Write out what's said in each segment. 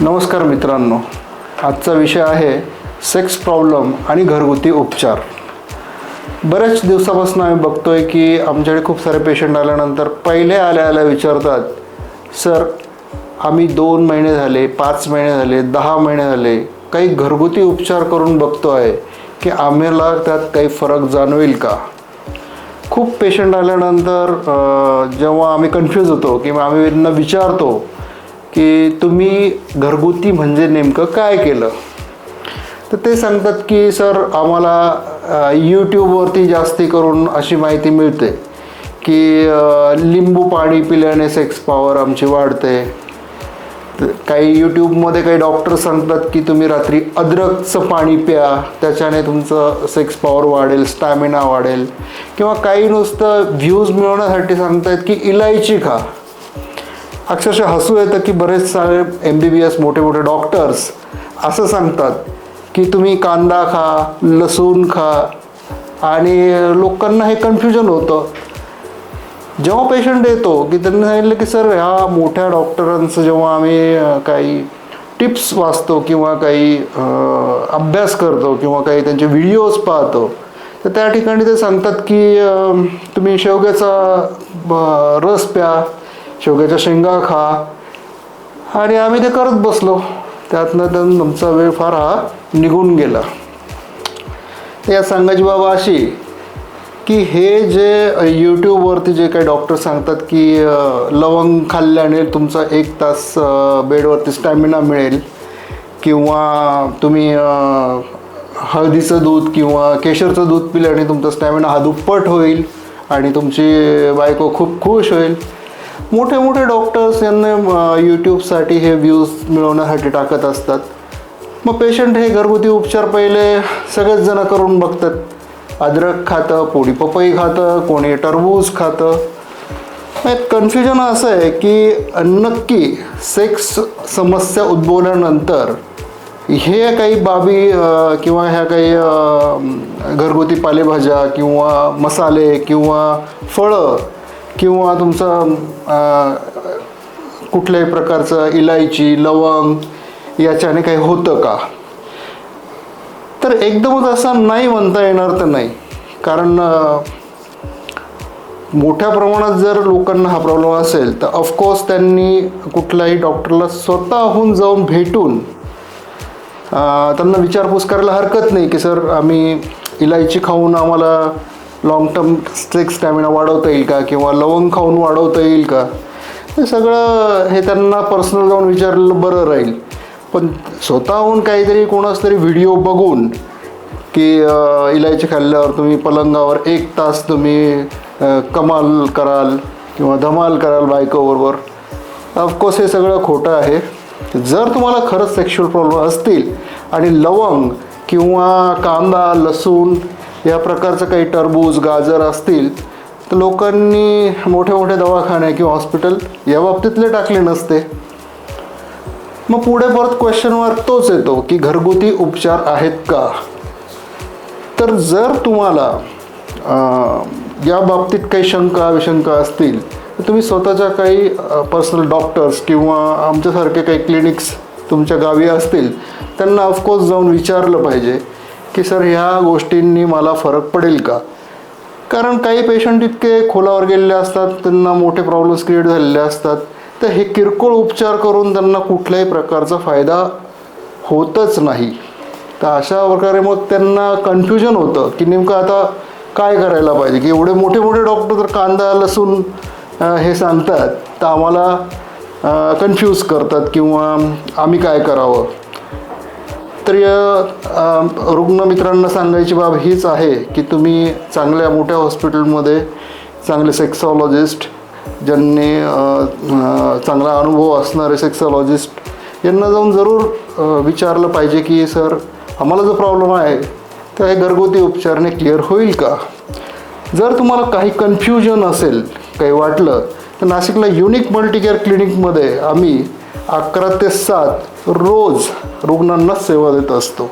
नमस्कार मित्रांनो. आजचा विषय आहे सेक्स प्रॉब्लेम आणि घरगुती उपचार. बऱ्याच दिवसापासून आम्ही बघतोय की आमच्याकडे खूप सारे पेशंट आल्यानंतर पहिले आल्या आल्या विचारतात सर आम्ही दोन महिने झाले पाच महिने झाले दहा महिने झाले काही घरगुती उपचार करून बघतो आहे की आम्हाला त्यात काही फरक जाणवेल का? खूप पेशंट आल्यानंतर जेव्हा आम्ही कन्फ्यूज होतो किंवा आम्ही त्यांना विचारतो की तुम्ही घरगुती म्हणजे नेमकं काय केलं? तर ते सांगतात की सर आम्हाला यूट्यूबवरती जास्ती करून अशी माहिती मिळते की लिंबू पाणी पिल्याने सेक्स पॉवर आमची वाढते. तर काही यूट्यूबमध्ये काही डॉक्टर सांगतात की तुम्ही रात्री अद्रकचं पाणी प्या त्याच्याने तुमचं सेक्स पॉवर वाढेल स्टॅमिना वाढेल. किंवा काही नुसतं व्ह्यूज मिळवण्यासाठी सांगतायत की इलायची खा. अक्षरशः हसू येतं की बरेच सारे एम बी बी एस मोठे मोठे डॉक्टर्स असं सांगतात की तुम्ही कांदा खा लसूण खा. आणि लोकांना हे कन्फ्युजन होतं. जेव्हा पेशंट येतो की त्यांनी सांगितलं की सर ह्या मोठ्या डॉक्टरांचं जेव्हा आम्ही काही टिप्स वाचतो किंवा काही अभ्यास करतो किंवा काही त्यांचे व्हिडिओज पाहतो तर त्या ठिकाणी ते सांगतात की तुम्ही शेवग्याचा ब- रस प्या. शेवग्याच्या शेंगा खा. आणि आम्ही ते करत बसलो. त्यातनं त्यातून तुमचा वेळ फार हा निघून गेला. या सांगायची बाबा अशी की हे जे यूट्यूबवरती जे काही डॉक्टर सांगतात की लवंग खाल्ल्याने तुमचा एक तास बेडवरती स्टॅमिना मिळेल. किंवा तुम्ही हळदीचं दूध किंवा केशरचं दूध पिल्याने तुमचा स्टॅमिना हा दुप्पट होईल आणि तुमची बायको खूप खुश होईल. मोठे मोठे डॉक्टर्स यांना यूट्यूबसाठी हे व्ह्यूज मिळवण्यासाठी टाकत असतात. मग पेशंट हे घरगुती उपचार पहिले सगळेच जण करून बघतात. अद्रक खातं पोळी पपई खातं कोणी टरबूज खातं. एक कन्फ्युजन असं आहे की नक्की सेक्स समस्या उद्भवल्यानंतर हे काही बाबी किंवा ह्या काही घरगुती पालेभाज्या किंवा मसाले किंवा फळं किंवा तुमचं कुठल्याही प्रकारचं इलायची लवंग याच्याने काही होतं का? तर एकदमच असं नाही म्हणता येणार तर नाही. कारण मोठ्या प्रमाणात जर लोकांना हा प्रॉब्लेम असेल तर ऑफकोर्स त्यांनी कुठल्याही डॉक्टरला स्वतःहून जाऊन भेटून त्यांना विचारपूस करायला हरकत नाही की सर आम्ही इलायची खाऊन आम्हाला लॉंग टर्म स्ट्रेक स्टॅमिना वाढवता येईल का? किंवा लवंग खाऊन वाढवता येईल का? हे सगळं हे त्यांना पर्सनल जाऊन विचारलं बरं राहील. पण स्वतःहून काहीतरी कोणाच तरी व्हिडिओ बघून की इलायची खाल्ल्यावर तुम्ही पलंगावर एक तास तुम्ही कमाल कराल किंवा धमाल कराल बायकोबरोबर. ऑफकोर्स हे सगळं खोटं आहे. जर तुम्हाला खरंच सेक्शुअल प्रॉब्लेम असतील आणि लवंग किंवा कांदा लसूण या प्रकारचं काही टरबूज गाजर असतील तर लोकांनी मोठे मोठे दवाखाने किंवा हॉस्पिटल या बाबतीतले टाकले नसते. मग पुढे परत क्वेश्चन मार्क तोच येतो की घरगुती उपचार आहेत का? तर जर तुम्हाला या बाबतीत काही शंका विशंका असतील तर तुम्ही स्वतःच्या काही पर्सनल डॉक्टर्स किंवा आमच्यासारखे काही क्लिनिक्स तुमच्या गावी असतील त्यांना ऑफकोर्स जाऊन विचारलं पाहिजे. की सर ह्या गोष्टींनी मला फरक पडेल का? कारण काही पेशंट इतके खोलावर गेलेले असतात त्यांना मोठे प्रॉब्लेम्स क्रिएट झालेले असतात. तर हे किरकोळ उपचार करून त्यांना कुठल्याही प्रकारचा फायदा होतच नाही. तर अशा प्रकारे मग त्यांना कन्फ्युजन होतं की नेमकं आता काय करायला पाहिजे? की एवढे मोठे मोठे डॉक्टर तर कांदा लसूण हे सांगतात. तर आम्हाला कन्फ्यूज करतात किंवा आम्ही काय करावं? तर या मित्रांना सांगायची बाब हीच आहे की तुम्ही चांगल्या मोठ्या हॉस्पिटलमध्ये चांगले सेक्सॉलॉजिस्ट ज्यांनी चांगला अनुभव असणारे सेक्सॉलॉजिस्ट यांना जाऊन जरूर विचारलं पाहिजे की सर आम्हाला जो प्रॉब्लेम आहे तर हे घरगुती उपचारने क्लिअर होईल का? जर तुम्हाला काही कन्फ्युजन असेल काही वाटलं तर नाशिकला युनिक मल्टीकेअर क्लिनिकमध्ये आम्ही अकरा ते सात रोज रुग्णांना सेवा देत असतो.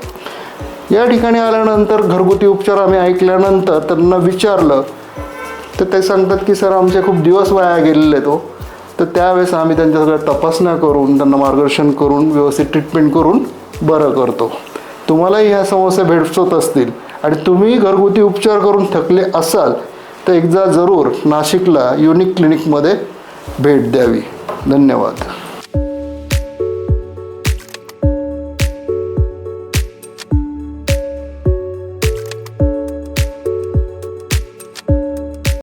या ठिकाणी आल्यानंतर घरगुती उपचार आम्ही ऐकल्यानंतर त्यांना विचारलं. तर ते सांगतात की सर आमचे खूप दिवस वाया गेलेले तो हो. तर त्यावेळेस आम्ही त्यांच्या सगळ्या तपासण्या करून त्यांना मार्गदर्शन करून व्यवस्थित ट्रीटमेंट करून बरं करतो. तुम्हालाही ह्या समस्या भेडसत असतील आणि तुम्ही घरगुती उपचार करून थकले असाल तर एकदा जरूर नाशिकला युनिक क्लिनिकमध्ये भेट द्यावी. धन्यवाद.